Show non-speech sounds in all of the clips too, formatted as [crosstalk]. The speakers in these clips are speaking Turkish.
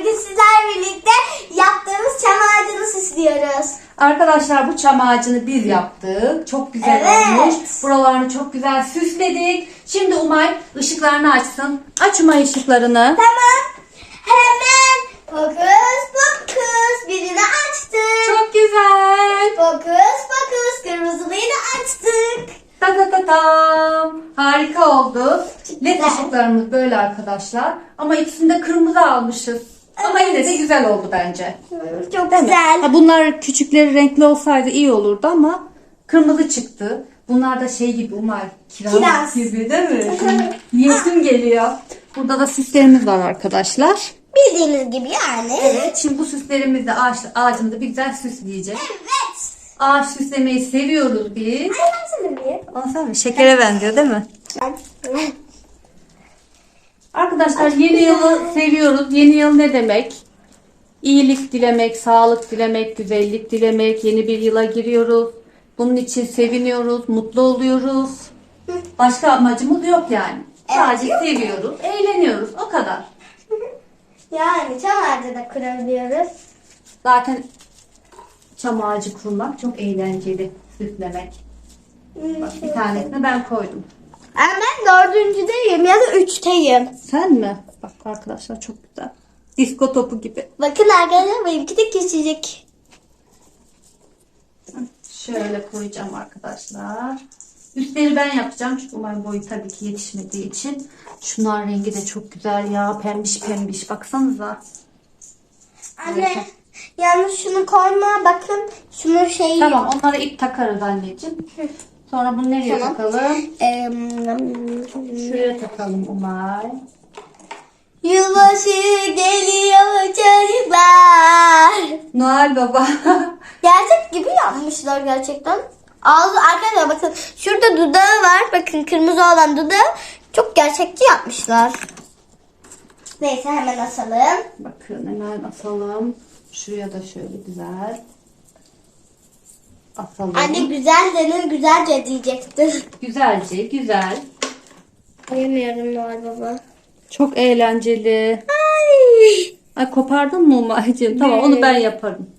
bugün sizlerle birlikte yaptığımız çam ağacını süslüyoruz. Arkadaşlar bu çam ağacını biz yaptık. Çok güzel Evet. olmuş. Buralarını çok güzel süsledik. Şimdi Umay ışıklarını açsın. Aç Umay ışıklarını. Tamam. Hemen fokus fokus birini açtık. Çok güzel. Fokus fokus kırmızılıyı da açtık. Ta ta ta tam. Harika oldu. LED ışıklarımız böyle arkadaşlar. Ama ikisini de kırmızı almışız. Ama yine de güzel oldu bence. Çok Değil mi? güzel. Ha, bunlar küçükleri renkli olsaydı iyi olurdu ama kırmızı çıktı. Bunlar da şey gibi Umay. Kiraz, Kiraz. gibi değil mi? [laughs] Yesim geliyor. Burada da süslerimiz var arkadaşlar. Bildiğiniz gibi yani. Evet şimdi bu süslerimizi ağaç, ağacımızı bir güzel süsleyeceğiz. Evet. Ağaç süslemeyi seviyoruz biz. Ay ben sana bir. Anlasana mı? Şekere benziyor değil mi? Arkadaşlar yeni yılı seviyoruz. Yeni yıl ne demek? İyilik dilemek, sağlık dilemek, güzellik dilemek. Yeni bir yıla giriyoruz. Bunun için seviniyoruz, mutlu oluyoruz. Başka amacımız yok yani. Sadece yok. seviyoruz, eğleniyoruz. O kadar. Yani çam ağacı da kurabiliyoruz. Zaten çam ağacı kurmak çok eğlenceli. Süslemek. Bak bir tanesini ben koydum. Ama ben dördüncüdeyim ya da üçteyim. Sen mi? Bak arkadaşlar çok güzel. Disko topu gibi. Bakın arkadaşlar benimki de küçücük. Şöyle koyacağım arkadaşlar. Üstleri ben yapacağım çünkü umarım boyu tabii ki yetişmediği için. Şunlar rengi de çok güzel ya. Pembiş pembiş. Baksanıza. Anne yalnız şunu koyma bakın şunun şeyi. Tamam onlara ip takarız anneciğim. Sonra bunu nereye Tamam. takalım? Şuraya takalım Umay. Yılbaşı geliyor çocuklar. Noel Baba. [laughs] Gerçek gibi yapmışlar gerçekten. Ağzı arkadaşlar bakın şurada dudağı var. Bakın kırmızı olan dudağı çok gerçekçi yapmışlar. Neyse hemen asalım. Bakın hemen asalım. Şuraya da şöyle güzel. Asalım. Anne güzel denir güzelce diyecektin. [laughs] Güzelce güzel. Uyumuyorum Noel Baba. Çok eğlenceli. Ay. Ay kopardın mı Umay'cığım? Tamam onu ben yaparım.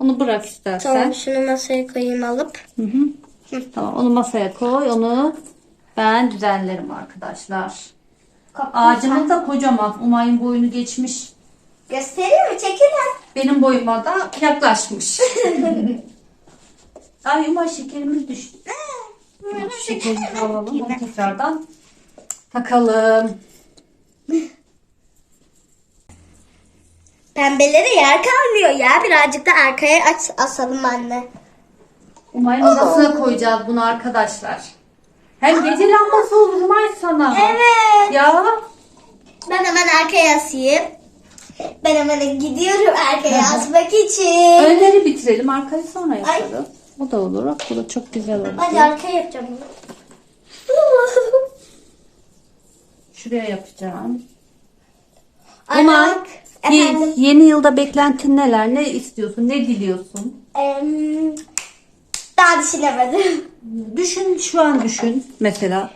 Onu bırak istersen. Tamam şunu masaya koyayım alıp. Hı hı. Tamam onu masaya koy. Onu ben düzenlerim arkadaşlar. Ağacımız da kocaman. Umay'ın boyunu geçmiş. Göstereyim mi? Çekil lan. Benim boyuma da yaklaşmış. [laughs] Ay Umay şekerimiz düştü. Şu şekerimizi alalım. Onu tekrardan takalım. Pembelere yer kalmıyor ya. Birazcık da arkaya aç, asalım anne. Umay'ın odasına koyacağız bunu arkadaşlar. Hem gece lambası olur Umay sana. Evet. Ya Ben hemen arkaya asayım. Ben hemen gidiyorum arkaya asmak için. önleri bitirelim arkayı sonra yaparız. O da olur. Bak bu da çok güzel oldu. Hadi arkaya yapacağım bunu. Şuraya yapacağım. Efendim. ye- yeni yılda beklentin neler? Ne istiyorsun? Ne diliyorsun? Daha düşünemedim. Düşün şu an düşün mesela.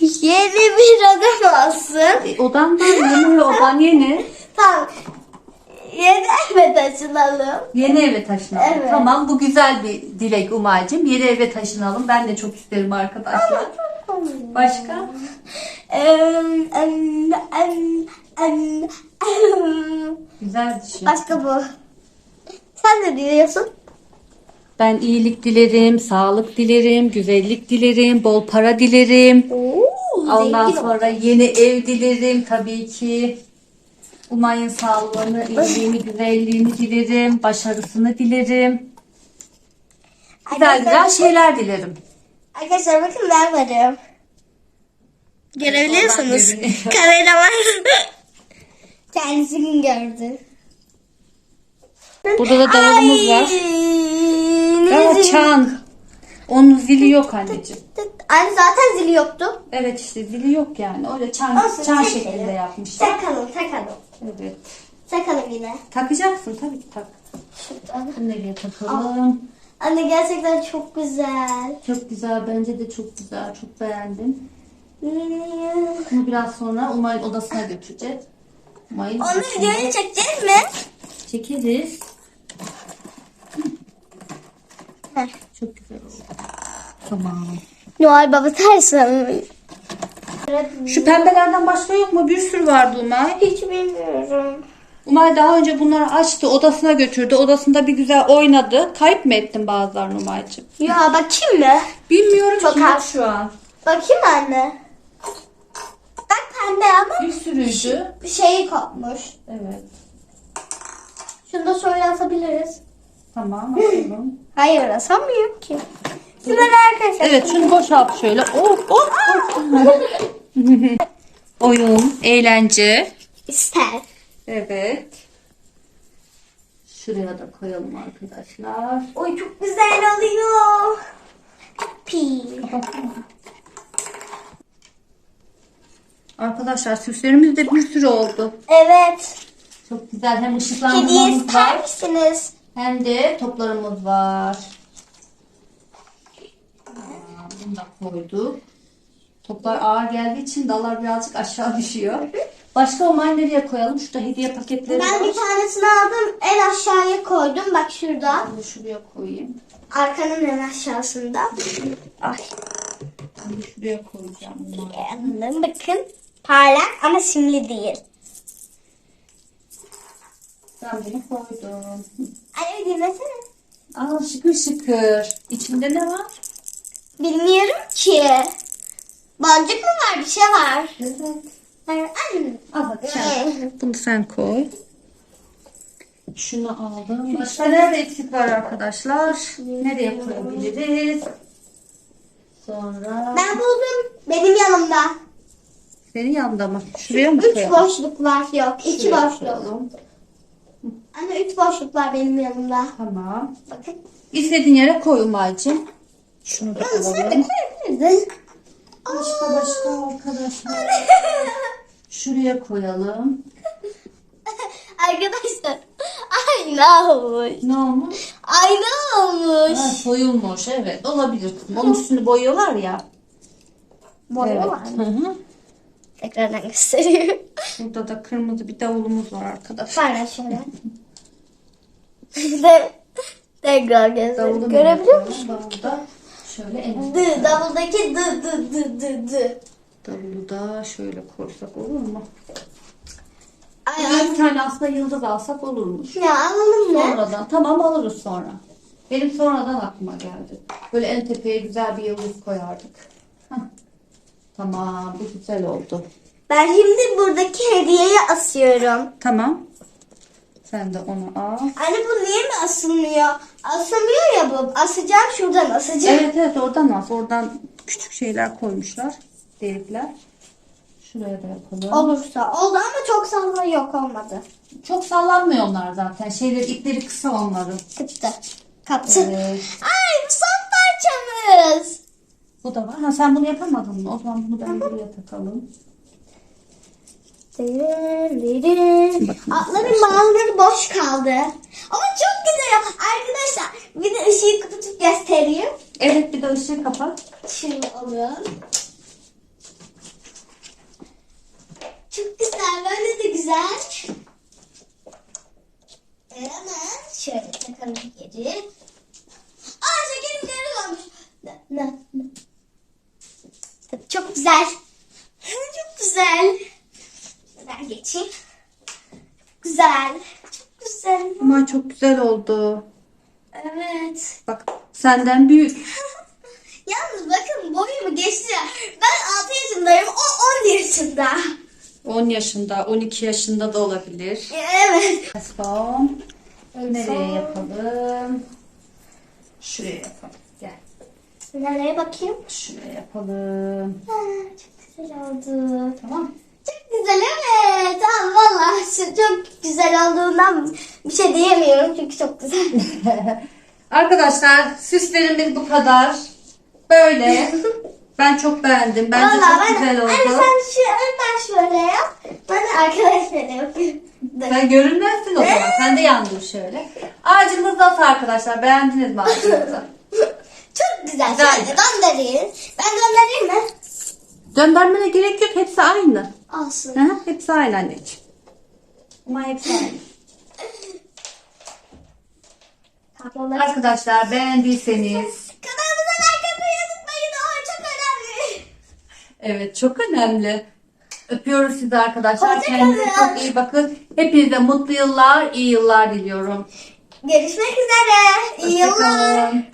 Yeni bir adam olsun. E, odan da yeni odan yeni. Tamam. Yeni eve taşınalım. Yeni eve taşınalım. Evet. Tamam bu güzel bir dilek Umay'cığım. Yeni eve taşınalım. Ben de çok isterim arkadaşlar. Başka? Güzel düşün. Başka bu. Sen ne diyorsun? Ben iyilik dilerim, sağlık dilerim, güzellik dilerim, bol para dilerim. Oo, Ondan zengin sonra yeni ev dilerim tabii ki. Umay'ın sağlığını, iyiliğini, güzelliğini dilerim, başarısını dilerim. Güzel güzel şeyler dilerim. Arkadaşlar bakın ben varım. Görebiliyorsunuz. Oradan görünüyor. [laughs] Kamera var. Kendisini gördü. Burada da davulumuz var. Ya çan. Onun zili yok anneciğim. Anne zaten zili yoktu. Evet işte zili yok yani. Öyle çan, Olsun, çan şeklinde yapmışlar. Takalım takalım. Evet. Takalım yine. Takacaksın tabii ki tak. Şuradan. Nereye takalım? Anne gerçekten çok güzel. Çok güzel. Bence de çok güzel. Çok beğendim. Bunu biraz sonra Umay'ın odasına götüreceğiz. Umay'ın Onu odasına videoya çekeceğiz mi? çekeriz. Heh. Çok güzel oldu. Tamam. Noel Baba tersi. Şu pembelerden başka yok mu? Bir sürü vardı Umay. Hiç bilmiyorum. Umay daha önce bunları açtı, odasına götürdü. Odasında bir güzel oynadı. Kayıp mı ettin bazılarını Umay'cığım? Ya bakayım mı? Bilmiyorum Çok ki az. şu an. Bakayım anne. Bak pembe ama Bir sürüydü. bir şeyi kopmuş. Evet. Şunu da şöyle asabiliriz. Tamam [laughs] asalım. Hayır asamıyorum ki. Şimdi arkadaşlar. Evet şunu boşalt şöyle. Oh, oh, oh. [laughs] [laughs] Oyun, eğlence. İster. Evet. Şuraya da koyalım arkadaşlar. Oy çok güzel oluyor. Pi. Arkadaşlar süslerimiz de bir sürü oldu. Evet. Çok güzel. Hem Hediye ışıklandırmamız ister var. misiniz? Hem de toplarımız var. Aa, Bunu da koyduk. Toplar ağır geldiği için dallar birazcık aşağı düşüyor. Başka Omay nereye koyalım? Şurada hediye paketleri Ben var. bir tanesini aldım en aşağıya koydum. Bak şurada. Bunu şuraya koyayım. Arkanın en aşağısında. Ay. Bunu şuraya koyacağım. bunları. Anladım. Bakın. Parlak ama simli değil. Ben bunu koydum. Anne dinlesene. Aa şıkır şıkır. İçinde ne var? Bilmiyorum ki. Boncuk mu var? Bir şey var. Evet. Anne. Al hadi sen. Bunu sen koy. Şunu aldım. Başka nerede eksik var arkadaşlar? Nereye koyabiliriz? Sonra Ben buldum. Benim yanımda. senin yanında mı? Şuraya mı Üç koyalım? boşluk var. Yok. iki Şuraya boşluk. koyalım. Anne üç boşluk var benim yanımda. Tamam. Bakın. İstediğin yere koy Umay'cığım. Şunu da Sen de alalım. koyabilirdin. Başka başka arkadaşlar. Şuraya koyalım. Arkadaşlar. Aynı olmuş. Ne olmuş? Aynı olmuş. Ha, soyulmuş evet olabilir. Onun üstünü boyuyorlar ya. Boya Evet. var. Hı hı. Tekrardan gösteriyorum. Burada da kırmızı bir davulumuz var arkadaşlar. Pardon şöyle. tekrar gösteriyorum. Görebiliyor musun? Davulu da şöyle en Dı, davuldaki dı dı dı dı dı. Davulu da şöyle koysak olur mu? Ay, bir tane aslında yıldız alsak olurmuş. Ya alalım mı? Sonradan tamam alırız sonra. Benim sonradan aklıma geldi. Böyle en tepeye güzel bir yıldız koyardık. Hah. Tamam bu güzel oldu. Ben şimdi buradaki hediyeyi asıyorum. Tamam. Sen de onu al. Anne bu niye mi asılmıyor? Asılmıyor ya bu. Asacağım şuradan asacağım. Evet evet oradan al. Oradan küçük şeyler koymuşlar. Delikler. Şuraya da yapalım. Olursa oldu ama çok salla yok olmadı. Çok sallanmıyor onlar zaten. Şeyleri ipleri kısa onların. Kıptı. Kaptı. Evet. Ay bu son parçamız. Bu da var. Ha sen bunu yapamadın mı? O zaman bunu ben buraya takalım. Atların bağları boş kaldı. Ama çok güzel. Arkadaşlar bir de ışığı kapatıp göstereyim. Evet bir de ışığı kapat. Şimdi alıyorum. Çok güzel. Böyle de güzel. Hemen şöyle takalım geri. Aa şekerim geri olmuş. Çok güzel. [laughs] Çok güzel. Ben geçeyim. Güzel. Çok güzel. Ama çok güzel oldu. Evet. Bak senden büyük. [laughs] Yalnız bakın boyumu geçti. Ben 6 yaşındayım. O 10 yaşında. 10 yaşında, 12 yaşında da olabilir. Evet. Son. Nereye son. yapalım? Şuraya yapalım. Gel. Nereye bakayım? Şuraya yapalım. Ha, çok güzel oldu. Tamam. Güzel evet. Vallahi şu çok güzel olduğundan bir şey diyemiyorum çünkü çok güzel. [laughs] Arkadaşlar süslerimiz bu kadar. Böyle. [laughs] Ben çok beğendim. Bence Vallahi çok güzel oldu. Anne sen şu önden şöyle yap. Ben de arkadaşlara yapayım. Dur. Sen görünmezsin o zaman. Sen de yandır şöyle. Ağacımız nasıl arkadaşlar? Beğendiniz mi ağacımızı? [laughs] Çok güzel. Güzel. Şöyle döndüreyim. Ben döndüreyim mi? Döndürmene gerek yok. Hepsi aynı. Olsun. Hı, hepsi aynı anneciğim. Ama hepsi aynı. Tabloları. Arkadaşlar beğendiyseniz Kanalımıza like atmayı unutmayın. O çok önemli. evet çok önemli. Öpüyoruz sizi arkadaşlar. Hoşça Kendinize kalın. çok iyi bakın. Hepinize mutlu yıllar, iyi yıllar diliyorum. Görüşmek üzere. İyi Hoşça yıllar. kalın.